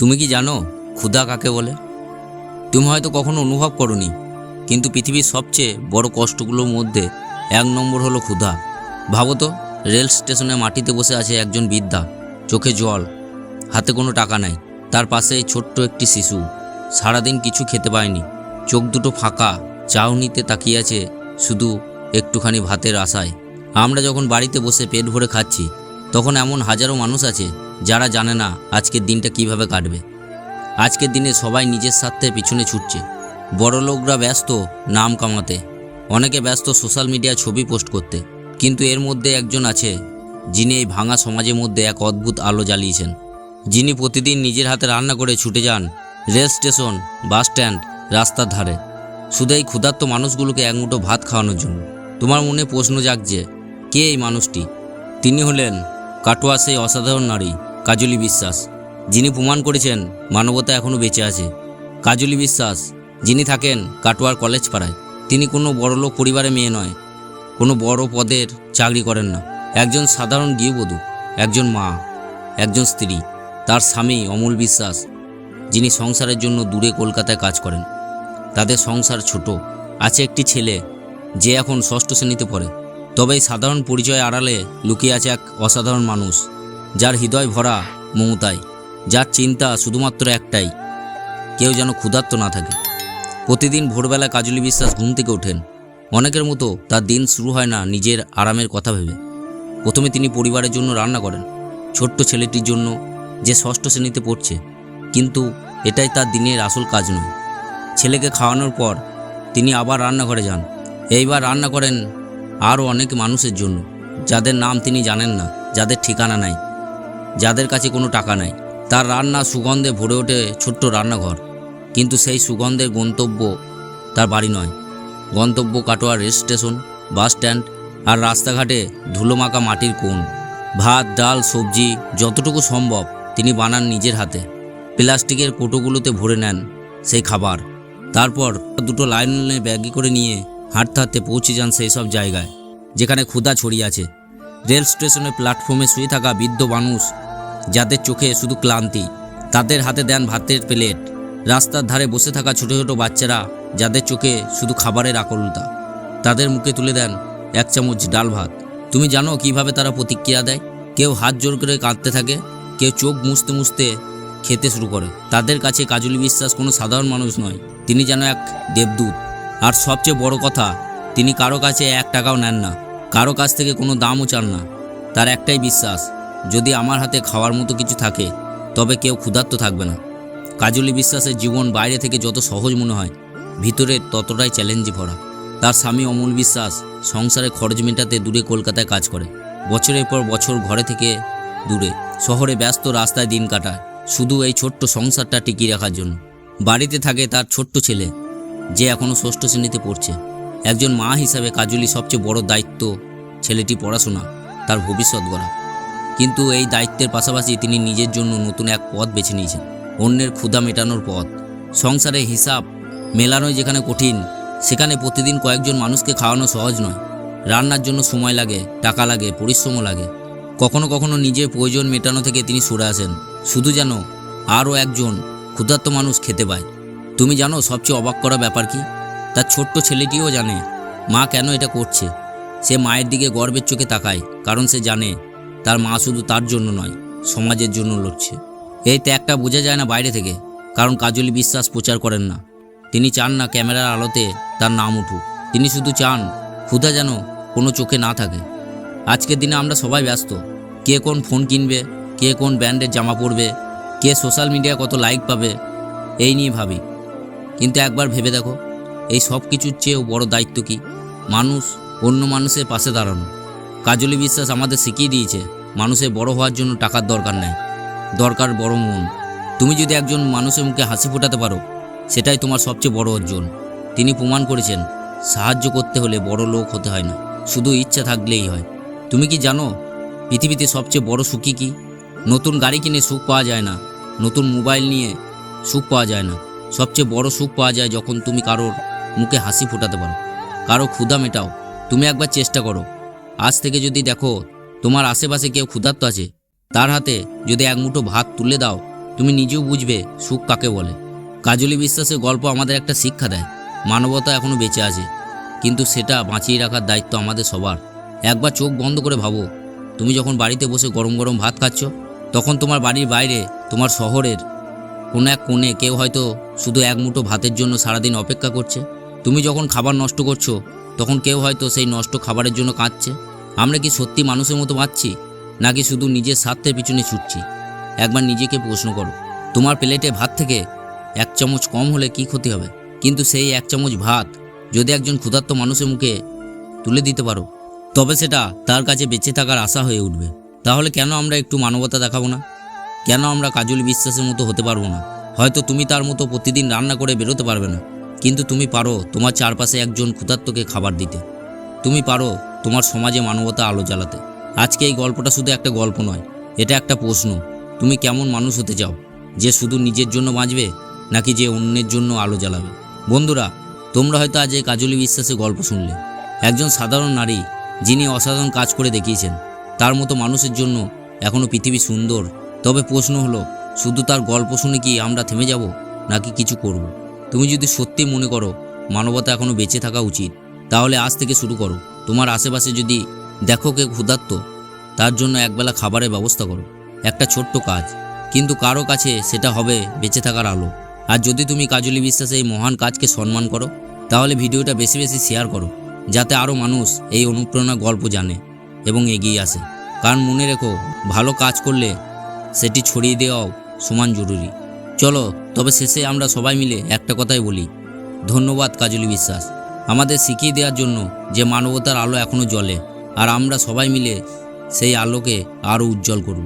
তুমি কি জানো ক্ষুধা কাকে বলে? তুমি হয়তো কখনো অনুভব করনি, কিন্তু পৃথিবীর সবচেয়ে বড় কষ্টগুলোর মধ্যে এক নম্বর হলো ক্ষুধা। ভাবো তো, রেল স্টেশনে মাটিতে বসে আছে একজন বৃদ্ধা, চোখে জল, হাতে কোনো টাকা নাই, তার পাশে ছোট্ট একটি শিশু। সারাদিন কিছু খেতে পায়নি, চোখ দুটো ফাঁকা, চাউনিতে তাকিয়ে আছে শুধু একটুখানি ভাতের আশায়। আমরা যখন বাড়িতে বসে পেট ভরে খাচ্ছি তখন এমন হাজারো মানুষ আছে যারা জানে না আজকের দিনটা কীভাবে কাটবে। আজকের দিনে সবাই নিজের স্বার্থের পিছনে ছুটছে। বড় লোকরা ব্যস্ত নাম কামাতে, অনেকে ব্যস্ত সোশ্যাল মিডিয়ায় ছবি পোস্ট করতে। কিন্তু এর মধ্যে একজন আছে যিনি এই ভাঙা সমাজের মধ্যে এক অদ্ভুত আলো জ্বালিয়েছেন। যিনি প্রতিদিন নিজের হাতে রান্না করে ছুটে যান রেল স্টেশন, বাস স্ট্যান্ড, রাস্তার ধারে। শুধু এই ক্ষুধার্ত মানুষগুলোকে এক মুঠো ভাত খাওয়ানোর জন্য। তোমার মনে প্রশ্ন জাগছে, কে এই মানুষটি? তিনি হলেন কাটোয়া সেই অসাধারণ নারী, কাজলি বিশ্বাস। যিনি প্রমাণ করেছেন মানবতা এখনও বেঁচে আছে। কাজলি বিশ্বাস, যিনি থাকেন কাটোয়ার কলেজ পাড়ায়, তিনি কোনো বড়লোক পরিবারের মেয়ে নয়। কোনো বড় পদের চাকরি করেন না। একজন সাধারণ গৃহবধূ, একজন মা, একজন স্ত্রী, তার স্বামী অমূল বিশ্বাস, যিনি সংসারের জন্য দূরে কলকাতায় কাজ করেন। তাদের সংসার ছোট, আছে একটি ছেলে, যে এখন ষষ্ঠ শ্রেণীতে পড়ে। তবে এই সাধারণ পরিচয় আড়ালে লুকিয়ে আছে এক অসাধারণ মানুষ, যার হৃদয় ভরা মমতায় যার চিন্তা শুধুমাত্র একটাই, কেউ যেন ক্ষুধার্ত না থাকে। প্রতিদিন ভোরবেলা কাজলি বিশ্বাস ঘুম থেকে ওঠেন। অনেকের মতো তার দিন শুরু হয় না নিজের আরামের কথা ভেবে। প্রথমে তিনি পরিবারের জন্য রান্না করেন, ছোট্ট ছেলেটির জন্য, যে ষষ্ঠ শ্রেণীতে পড়ছে। কিন্তু এটাই তার দিনের আসল কাজ নয়। ছেলেকে খাওয়ানোর পর তিনি আবার রান্নাঘরে যান। এইবার রান্না করেন আরও অনেক মানুষের জন্য, যাদের নাম তিনি জানেন না, যাদের ঠিকানা নাই, যাদের কাছে কোনো টাকা নাই। তার রান্না সুগন্ধে ভরে ওঠে ছোট্ট রান্নাঘর, কিন্তু সেই সুগন্ধের গন্তব্য তার বাড়ি নয়। গন্তব্য Katwa rail station, bus stand আর রাস্তাঘাটে ধুলোমাখা মাটির কোণ। ভাত, ডাল, সবজি, যতটুকু সম্ভব তিনি বানান নিজের হাতে। প্লাস্টিকের কোটোগুলোতে ভরে নেন সেই খাবার। তারপর দুটো লাইনে ব্যাগে করে নিয়ে হাঁটতে হাঁটতে পৌঁছে যান সেই সব জায়গায়, যেখানে ক্ষুধা ছড়িয়ে আছে। রেল স্টেশনের প্ল্যাটফর্মে শুয়ে থাকা বৃদ্ধ মানুষ, যাদের চোখে শুধু ক্লান্তি, তাদের হাতে দেন ভাতের প্লেট। রাস্তার ধারে বসে থাকা ছোট ছোট বাচ্চারা, যাদের চোখে শুধু খাবারের আকলতা, তাদের মুখে তুলে দেন এক চামচ ডাল ভাত। তুমি জানো কীভাবে তারা প্রতিক্রিয়া দেয়? কেউ হাত জোর করে কাঁদতে থাকে, কেউ চোখ মুছতে মুছতে খেতে শুরু করে। তাদের কাছে কাজলি বিশ্বাস কোনো সাধারণ মানুষ নয়, তিনি যেন এক দেবদূত। আর সবচেয়ে বড় কথা, তিনি কারও কাছে এক টাকাও নেন না। কারও কাছ থেকে কোনো দামও চান না। তার একটাই বিশ্বাস, যদি আমার হাতে খাওয়ার মতো কিছু থাকে, তবে কেউ ক্ষুধার্ত থাকবে না। কাজলি বিশ্বাসের জীবন বাইরে থেকে যত সহজ মনে হয়, ভিতরে ততটাই চ্যালেঞ্জে ভরা। তার স্বামী অমূল বিশ্বাস সংসারে খরচ মেটাতে দূরে কলকাতায় কাজ করে। বছরের পর বছর ঘরে থেকে দূরে, শহরে ব্যস্ত রাস্তায় দিন কাটায়। শুধু এই ছোট্ট সংসারটা টিকিয়ে রাখার জন্য। বাড়িতে থাকে তার ছোট্ট ছেলে যে এখনও ষষ্ঠ শ্রেণীতে পড়ছে। একজন মা হিসাবে কাজলি সবচেয়ে বড় দায়িত্ব ছেলেটি পড়াশোনা, তার ভবিষ্যৎ গড়া। কিন্তু এই দায়িত্বের পাশাপাশি তিনি নিজের জন্য নতুন এক পথ বেছে নিয়েছেন, অন্যের ক্ষুধা মেটানোর পথ। সংসারে হিসাব মেলানোই যেখানে কঠিন, সেখানে প্রতিদিন কয়েকজন মানুষকে খাওয়ানো সহজ নয়। রান্নার জন্য সময় লাগে, টাকা লাগে, পরিশ্রমও লাগে। কখনো কখনো নিজের প্রয়োজন মেটানো থেকে তিনি সরে আসেন। শুধু যেন আরও একজন ক্ষুধার্ত মানুষ খেতে পায়। তুমি জানো সবচেয়ে অবাক করা ব্যাপার কি? তার ছোট্ট ছেলেটিও জানে। মা কেন এটা করছে? সে মায়ের দিকে গর্বের চোখে তাকায়, কারণ সে জানে তার মা শুধু তার জন্য নয়, সমাজের জন্য লড়ছে। এই ত্যাগটা বোঝা যায় না বাইরে থেকে, কারণ কাজলি বিশ্বাস প্রচার করেন না। তিনি চান না ক্যামেরার আলোতে তার নাম উঠুক। তিনি শুধু চান, ক্ষুধা যেন কোনো চোখে না থাকে। আজকের দিনে আমরা সবাই ব্যস্ত। কে কোন ফোন কিনবে, কে কোন ব্র্যান্ডের জামা পরবে, কে সোশ্যাল মিডিয়া কত লাইক পাবে, এই নিয়ে ভাবি। কিন্তু একবার ভেবে দেখো, এই সব কিছুর চেয়েও বড় দায়িত্ব কি? মানুষ অন্য মানুষের পাশে দাঁড়ানো। কাজলি বিশ্বাস আমাদের শিখিয়ে দিয়েছে মানুষের বড় হওয়ার জন্য টাকার দরকার নেই। দরকার বড় মন। তুমি যদি একজন মানুষের মুখে হাসি ফোটাতে পারো, সেটাই তোমার সবচেয়ে বড় অর্জন। তিনি প্রমাণ করেছেন, সাহায্য করতে হলে বড় লোক হতে হয় না, শুধু ইচ্ছা থাকলেই হয়। তুমি কি জানো, পৃথিবীতে সবচেয়ে বড় সুখী কি? নতুন গাড়ি কিনে সুখ পাওয়া যায় না, নতুন মোবাইল নিয়ে সুখ পাওয়া যায় না। সবচেয়ে বড় সুখ পাওয়া যায় যখন তুমি কারোর মুখে হাসি ফোটাতে পারো। কারও ক্ষুধা মেটাও। তুমি একবার চেষ্টা করো। আজ থেকে যদি দেখো তোমার আশেপাশে কেউ ক্ষুধার্ত আছে, তার হাতে যদি এক মুঠো ভাত তুলে দাও, তুমি নিজেও বুঝবে সুখ কাকে বলে। কাজলি বিশ্বাসের গল্প আমাদের একটা শিক্ষা দেয়, মানবতা এখনও বেঁচে আছে। কিন্তু সেটা বাঁচিয়ে রাখার দায়িত্ব আমাদের সবার। একবার চোখ বন্ধ করে ভাবো, তুমি যখন বাড়িতে বসে গরম গরম ভাত খাচ্ছ, তখন তোমার বাড়ির বাইরে, তোমার শহরের কোনো এক কোণে কেউ হয়তো শুধু এক মুঠো ভাতের জন্য সারাদিন অপেক্ষা করছে। তুমি যখন খাবার নষ্ট করছ, তখন কেউ হয়তো সেই নষ্ট খাবারের জন্য কাঁদছে। আমরা কি সত্যি মানুষের মতো বাঁচছি, নাকি শুধু নিজের স্বার্থের পিছনে ছুটছি? একবার নিজেকে প্রশ্ন করো, তোমার প্লেটে ভাত থেকে এক চামচ কম হলে কি ক্ষতি হবে? কিন্তু সেই এক চামচ ভাত যদি একজন ক্ষুধার্ত মানুষের মুখে তুলে দিতে পারো, তবে সেটা তার কাছে বেঁচে থাকার আশা হয়ে উঠবে। তাহলে কেন আমরা একটু মানবতা দেখাবো না? কেন আমরা কাজল বিশ্বাসের মতো হতে পারব না? হয়তো তুমি তার মতো প্রতিদিন রান্না করে বেরোতে পারবে না। কিন্তু তুমি পারো তোমার চারপাশে একজন ক্ষুধার্তকে খাবার দিতে। তুমি পারো তোমার সমাজে মানবতা আলো জ্বালাতে। আজকে এই গল্পটা শুধু একটা গল্প নয়, এটা একটা প্রশ্ন। তুমি কেমন মানুষ হতে চাও? যে শুধু নিজের জন্য বাঁচবে, নাকি যে অন্যের জন্য আলো জ্বালাবে? বন্ধুরা, তোমরা হয়তো আজ এই কাজলি বিশ্বাসের গল্প শুনলে। একজন সাধারণ নারী, যিনি অসাধারণ কাজ করে দেখিয়েছেন। তার মতো মানুষের জন্য এখনও পৃথিবী সুন্দর তবে প্রশ্ন হলো, শুধু তার গল্প শুনে কি আমরা থেমে যাব, নাকি কিছু করব। তুমি যদি সত্যি মনে করো, মানবতা এখনও বেঁচে থাকা উচিত, তাহলে আজ থেকে শুরু করো। তোমার আশেপাশে যদি দেখো কে ক্ষুধার্ত, তার জন্য একবেলা খাবারের ব্যবস্থা করো। একটা ছোট্ট কাজ, কিন্তু কারও কাছে সেটা হবে বেঁচে থাকার আলো। আর যদি তুমি কাজলি বিশ্বাসে এই মহান কাজকে সম্মান করো, তাহলে ভিডিওটা বেশি বেশি শেয়ার করো, যাতে আরও মানুষ এই অনুপ্রেরণা গল্প জানে এবং এগিয়ে আসে। কারণ মনে রেখো, ভালো কাজ করলে সেটি ছড়িয়ে দেওয়াও সমান জরুরি। চলো, তবে শেষে আমরা সবাই মিলে একটা কথাই বলি। ধন্যবাদ, কাজলি বিশ্বাস। আমাদের শিখিয়ে দেওয়ার জন্য যে মানবতার আলো এখনও জ্বলে, আর আমরা সবাই মিলে সেই আলোকে আরও উজ্জ্বল করব।